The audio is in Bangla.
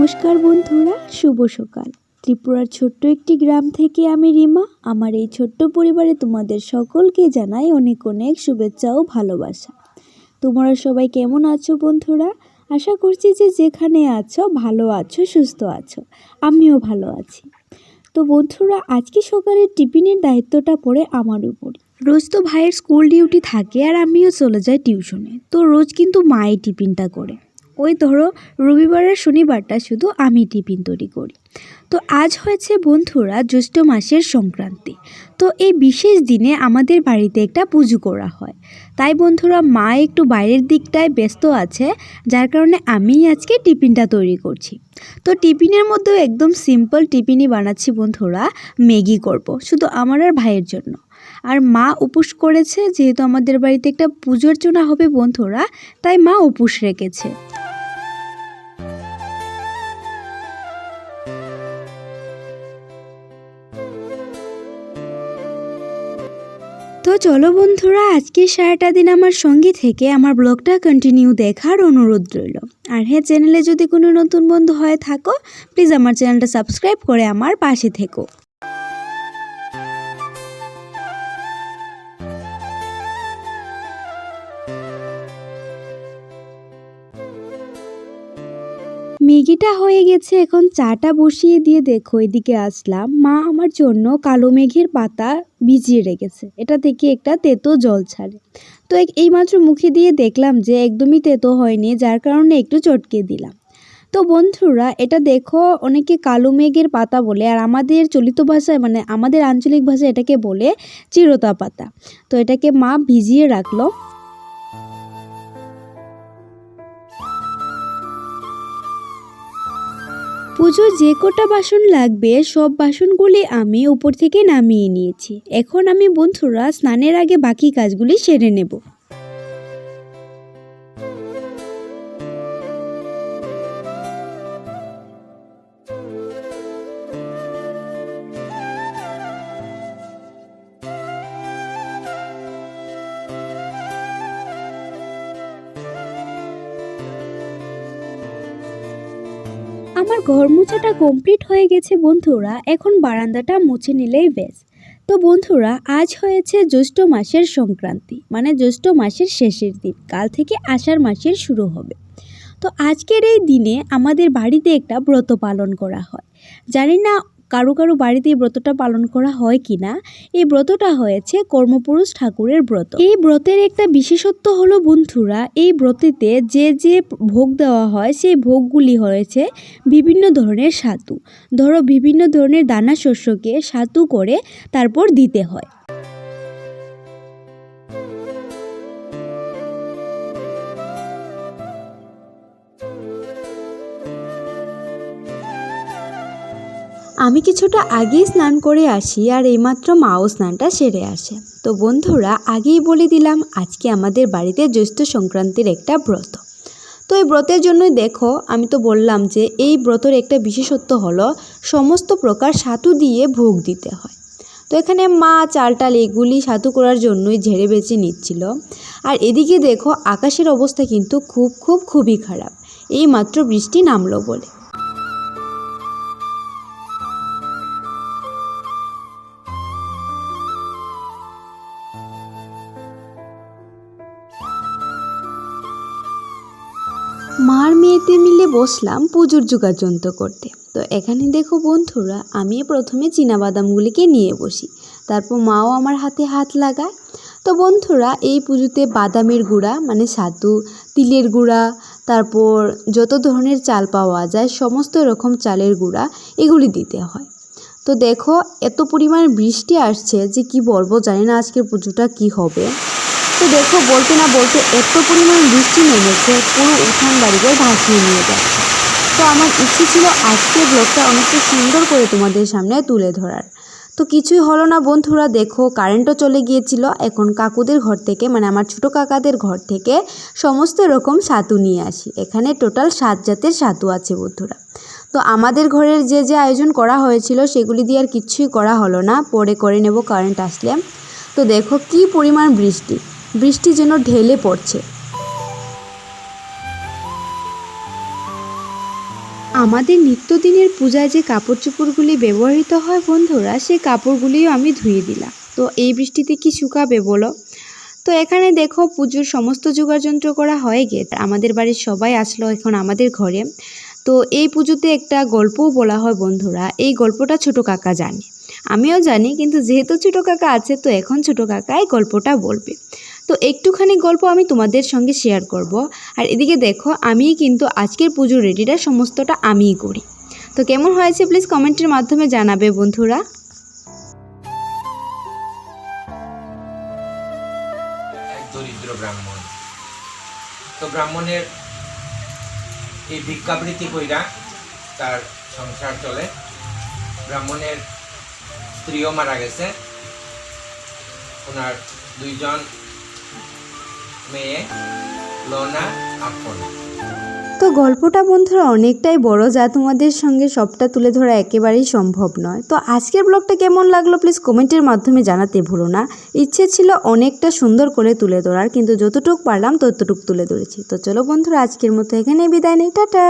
নমস্কার বন্ধুরা, শুভ সকাল। ত্রিপুরার ছোট্ট একটি গ্রাম থেকে আমি রিমা। আমার এই ছোট্ট পরিবারে তোমাদের সকলকে জানাই অনেক অনেক শুভেচ্ছা ও ভালোবাসা। তোমরা সবাই কেমন আছো বন্ধুরা? আশা করছি যে যেখানে আছো, ভালো আছো, সুস্থ আছো। আমিও ভালো আছি। তো বন্ধুরা, আজকে সকালের টিফিনের দায়িত্বটা পড়ে আমার উপর রোজ তো ভাইয়ের স্কুল ডিউটি থাকে আর আমিও চলে যাই টিউশনে। তো রোজ কিন্তু মাই টিফিনটা করে। ওই ধরো রবিবারের শনিবারটা শুধু আমি টিফিন তৈরি করি। তো আজ হয়েছে বন্ধুরা জ্যৈষ্ঠ মাসের সংক্রান্তি। তো এই বিশেষ দিনে আমাদের বাড়িতে একটা পুজো করা হয়। তাই বন্ধুরা মা একটু বাইরের দিকটায় ব্যস্ত আছে, যার কারণে আমি আজকে টিফিনটা তৈরি করছি। তো টিফিনের মধ্যেও একদম সিম্পল টিফিনই বানাচ্ছি বন্ধুরা, ম্যাগি করব, শুধু আমার আর ভাইয়ের জন্য। আর মা উপোস করেছে, যেহেতু আমাদের বাড়িতে একটা পুজোর জন্য হবে বন্ধুরা, তাই মা উপোস রেখেছে। তো চলো বন্ধুরা আজকে সারাটা দিন আমার সঙ্গে থেকে আমার ব্লগটা কন্টিনিউ দেখার অনুরোধ রইল। আর হ্যাঁ চ্যানেলে যদি কোনো নতুন বন্ধু হয়ে থাকো প্লিজ আমার চ্যানেলটা সাবস্ক্রাইব করে আমার পাশে থেকো। ম্যাগিটা হয়ে গেছে, এখন চাটা বসিয়ে দিয়ে দেখো, এদিকে আসলাম। মা আমার জন্য কালো মেঘের পাতা ভিজিয়ে রেখেছে। এটা থেকে একটা তেতো জল ছাড়ে। তো এইমাত্র মুখে দিয়ে দেখলাম যে একদমই তেতো হয়নি, যার কারণে একটু চটকে দিলাম। তো বন্ধুরা, এটা দেখো অনেকে কালো মেঘের পাতা বলে, আর আমাদের চলিত ভাষায় মানে আমাদের আঞ্চলিক ভাষায় এটাকে বলে চিরতা পাতা। তো এটাকে মা ভিজিয়ে রাখল। পুজোর যে কটা বাসন লাগবে, সব বাসনগুলি আমি উপর থেকে নামিয়ে নিয়েছি। এখন আমি বন্ধুরা স্নানের আগে বাকি কাজগুলি সেরে নেব। আমার ঘর মোছাটা কমপ্লিট হয়ে গেছে বন্ধুরা, এখন বারান্দাটা মুছে নিলেই বেশ। তো বন্ধুরা, আজ হয়েছে জ্যৈষ্ঠ মাসের সংক্রান্তি মানে জ্যৈষ্ঠ মাসের শেষের দিন, কাল থেকে আষাঢ় মাসের শুরু হবে। তো আজকের এই দিনে আমাদের বাড়িতে একটা ব্রত পালন করা হয়। জানি না কারও কারও বাড়িতে এই ব্রতটা পালন করা হয় কি না এই ব্রতটা হয়েছে কর্মপুরুষ ঠাকুরের ব্রত। এই ব্রতের একটা বিশেষত্ব হলো বন্ধুরা, এই ব্রতেতে যে যে ভোগ দেওয়া হয়, সেই ভোগগুলি হয়েছে বিভিন্ন ধরনের সাতু। ধরো বিভিন্ন ধরনের দানা শস্যকে সাতু করে তারপর দিতে হয়। আমি কিছুটা আগেই স্নান করে আসি আর এইমাত্র মাও স্নানটা সেরে আসে। তো বন্ধুরা, আগেই বলে দিলাম, আজকে আমাদের বাড়িতে জ্যৈষ্ঠ সংক্রান্তির একটা ব্রত। তো এই ব্রতের জন্যই দেখো, আমি তো বললাম যে এই ব্রতের একটা বিশেষত্ব হলো, সমস্ত প্রকার সাতু দিয়ে ভোগ দিতে হয়। তো এখানে মা চাল টাল এগুলি সাতু করার জন্যই ঝেড়ে বেছে নিচ্ছিল। আর এদিকে দেখো, আকাশের অবস্থা কিন্তু খুব খুব, খুবই খারাপ। এই মাত্র বৃষ্টি নামলো বলে। মার মেয়েতে মিলে বসলাম পুজোর যোগাযন্ত্র করতে। তো এখানে দেখো বন্ধুরা আমি প্রথমে বাদামগুলিকে নিয়ে বসি, তারপর মাও আমার হাতে হাত লাগায়। তো বন্ধুরা, এই পুজোতে বাদামের গুঁড়া মানে সাতু তিলের গুঁড়া, তারপর যত ধরনের চাল পাওয়া যায়, সমস্ত রকম চালের গুঁড়া এগুলি দিতে হয়। তো দেখো, এত পরিমাণ বৃষ্টি আসছে যে কি বলব, জানি না আজকের পুজোটা কি হবে। তো দেখো বলতে না বলতে এত পরিমাণ বৃষ্টি নেমেছে, পুরো উঠান বাড়িকে ভাসিয়ে নিয়ে যাচ্ছে। তো আমার ইচ্ছে ছিল আজকের ব্লগটা অনেকটা সুন্দর করে তোমাদের সামনে তুলে ধরার। তো কিছুই হলো না বন্ধুরা, দেখো কারেন্টও চলে গিয়েছিল, এখন কাকুদের ঘর থেকে মানে আমার ছোটো কাকাদের ঘর থেকে সমস্ত রকম সাতু নিয়ে আসি। এখানে টোটাল সাত জাতের সাতু আছে বন্ধুরা। তো আমাদের ঘরের যে যে আয়োজন করা হয়েছিল, সেগুলি দিয়ে আর কিচ্ছুই করা হলো না, পরে করে নেব কারেন্ট আসলে। তো দেখো কি পরিমাণ বৃষ্টি। বৃষ্টি যেন ঢেলে পড়ছে। আমাদের নিত্যদিনের পূজায় যে কাপড় চোপড়গুলি ব্যবহৃত হয় বন্ধুরা সেই কাপড়গুলিও আমি ধুয়ে দিলাম। তো এই বৃষ্টিতে কি শুকাবে বলো? তো এখানে দেখো পুজোর সমস্ত জোগাড় যন্ত্র করা হয়ে গেছে। আমাদের বাড়ির সবাই আসলো এখন আমাদের ঘরে। তো এই পুজোতে একটা গল্পও বলা হয় বন্ধুরা, এই গল্পটা ছোট কাকা জানে। আমিও জানি, কিন্তু যেহেতু ছোট কাকা আছে, তো এখন ছোট কাকাই গল্পটা বলবে। তো একটুখানি গল্প আমি তোমাদের সঙ্গে শেয়ার করব। আর এদিকে দেখো আমি কিন্তু আজকের পুজোর রেডিটা সমস্তটা আমিই করি। তো কেমন হয়েছে প্লিজ কমেন্টের মাধ্যমে জানাবে বন্ধুরা। দরিদ্র ব্রাহ্মণ। তো ব্রাহ্মণের এই ভিক্ষাবৃত্তি কইরা তার সংসার চলে। ব্রাহ্মণের স্ত্রীও মারা গেছে। ওনার দুইজন মেয়ে তো গল্পটা বন্ধুরা অনেকটাই বড়, যা তোমাদের সঙ্গে সবটা তুলে ধরা একেবারেই সম্ভব নয়। তো আজকের ব্লগটা কেমন লাগল প্লিজ কমেন্টের মাধ্যমে জানাতে ভুলো না। ইচ্ছে ছিল অনেকটা সুন্দর করে তুলে ধরার, কিন্তু যতটুক পারলাম ততটুক তুলে ধরেছি। তো চলো বন্ধুরা, আজকের মতো এখানে বিদায় নেই। টাটা!